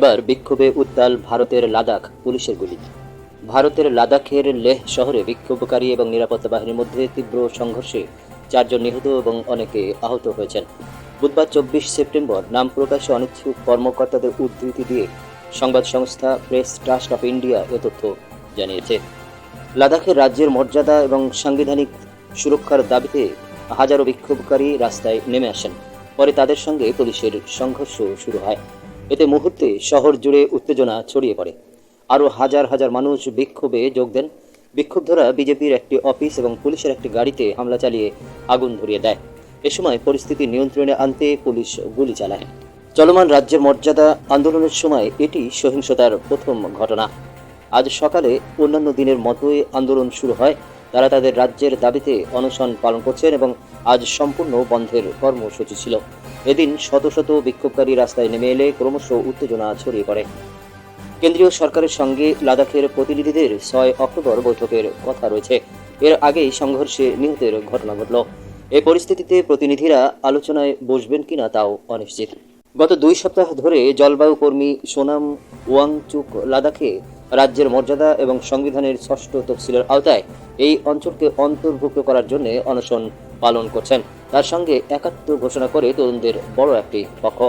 এবার বিক্ষোভে উত্তাল ভারতের লাদাখ পুলিশের গুলি। ভারতের লাদাখের লেহ শহরে বিক্ষোভকারী এবং নিরাপত্তা বাহিনীর মধ্যে তীব্র সংঘর্ষে চারজন নিহত এবং অনেকে আহত হয়েছেন। বুধবার চব্বিশ সেপ্টেম্বর নাম প্রকাশে অনিচ্ছুক কর্মকর্তাদের উদ্ধৃতি দিয়ে সংবাদ সংস্থা প্রেস ট্রাস্ট অফ ইন্ডিয়া এ তথ্য জানিয়েছে। লাদাখের রাজ্যের মর্যাদা এবং সাংবিধানিক সুরক্ষার দাবিতে হাজারো বিক্ষোভকারী রাস্তায় নেমে আসেন। পরে তাদের সঙ্গে পুলিশের সংঘর্ষ শুরু হয়। এতে মুহূর্তে শহর জুড়ে উত্তেজনা ছড়িয়ে পড়ে। আরও হাজার হাজার মানুষ বিক্ষোভে যোগ দেন। বিক্ষুব্ধরা বিজেপির একটি অফিস এবং পুলিশের একটি গাড়িতে হামলা চালিয়ে আগুন ধরিয়ে দেয়। এ সময় পরিস্থিতি নিয়ন্ত্রণে আনতে পুলিশ গুলি চালায়। চলমান রাজ্যের মর্যাদা আন্দোলনের সময় এটি সহিংসতার প্রথম ঘটনা। আজ সকালে অন্যান্য দিনের মতোই আন্দোলন শুরু হয়। তারা তাদের রাজ্যের দাবিতে অনশন পালন করছেন এবং আজ সম্পূর্ণ বন্ধের কর্মসূচি ছিল। এদিন শত শত বিক্ষোভকারী রাস্তায় নেমে এলে ক্রমশ উত্তেজনা ছড়িয়ে পড়ে। কেন্দ্রীয় সরকারের সঙ্গে লাদাখের প্রতিনিধিদের ছয় অক্টোবর বৈঠকের কথা রয়েছে। এর আগেই সংঘর্ষে নিহতের ঘটনা ঘটল। এই পরিস্থিতিতে প্রতিনিধিরা আলোচনায় বসবেন কিনা তাও অনিশ্চিত। গত দুই সপ্তাহ ধরে জলবায়ু কর্মী সোনাম ওয়াংচুক লাদাখে রাজ্যের মর্যাদা এবং সংবিধানের ষষ্ঠ তফসিলের আওতায় এই অঞ্চলকে অন্তর্ভুক্ত করার জন্য অনশন পালন করছেন। তার সঙ্গে একাত্ম ঘোষণা করে তরুণদের বড় একটি পক্ষ।